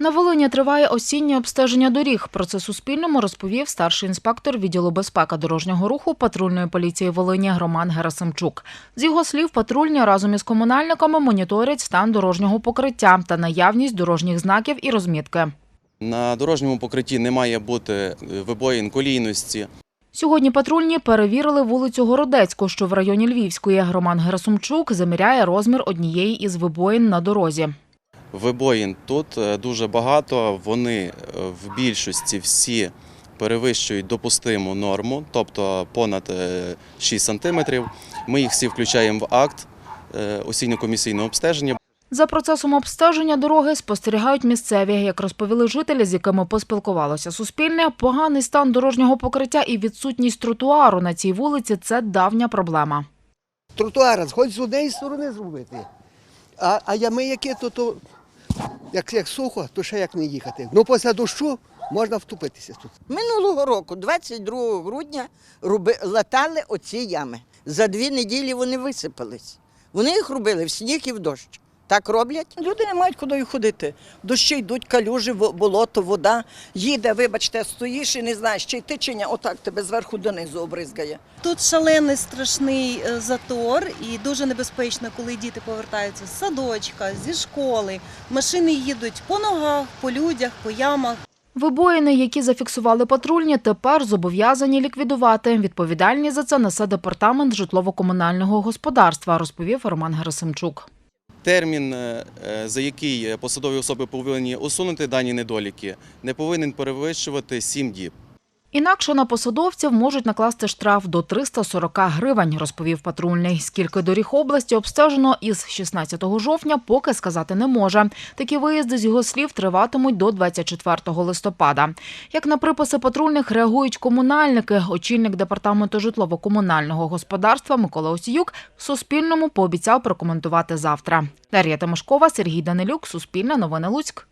На Волині триває осіннє обстеження доріг. Про це Суспільному розповів старший інспектор відділу безпеки дорожнього руху патрульної поліції Волині Роман Герасимчук. З його слів, патрульні разом із комунальниками моніторять стан дорожнього покриття та наявність дорожніх знаків і розмітки. На дорожньому покритті не має бути е, вибоїн колійності. Сьогодні патрульні перевірили вулицю Городецьку, що в районі Львівської. Роман Герасимчук заміряє розмір однієї із вибоїн на дорозі. Вибоїн тут е, дуже багато. Вони е, в більшості всі перевищують допустиму норму, тобто понад е, 6 сантиметрів. Ми їх всі включаємо в акт е, осінньо-комісійного обстеження. За процесом обстеження дороги спостерігають місцеві. Як розповіли жителі, з якими поспілкувалося Суспільне, поганий стан дорожнього покриття і відсутність тротуару на цій вулиці – це давня проблема. тротуара хоч з однієї сторони зробити. А, а ями які, то, то як, як сухо, то ще як не їхати. Ну після дощу можна втупитися тут. Минулого року, 22 грудня, руби, латали оці ями. За дві неділі вони висипались. Вони їх робили в сніг і в дощ. Так роблять? Люди не мають куди ходити. Дощі йдуть, калюжі, во- болото, вода. Їде, вибачте, стоїш і не знаєш, чи йти, чи ні. Отак тебе зверху донизу обризгає. Тут шалений страшний е, затор і дуже небезпечно, коли діти повертаються з садочка, зі школи. Машини їдуть по ногах, по людях, по ямах. Вибоїни, які зафіксували патрульні, тепер зобов'язані ліквідувати. Відповідальність за це несе департамент житлово-комунального господарства, розповів Роман Герасимчук. Термін, е, е, за який посадові особи повинні усунути дані недоліки, не повинен перевищувати 7 діб. Інакше на посадовців можуть накласти штраф до 340 гривень, розповів патрульний. Скільки доріг області обстежено із 16 жовтня, поки сказати не може. Такі виїзди з його слів триватимуть до 24 листопада. Як на приписи патрульних реагують комунальники, очільник департаменту житлово-комунального господарства Микола Осіюк Суспільному пообіцяв прокоментувати завтра. Дар'я Тимошкова, Сергій Данилюк, Суспільне новини Луцьк.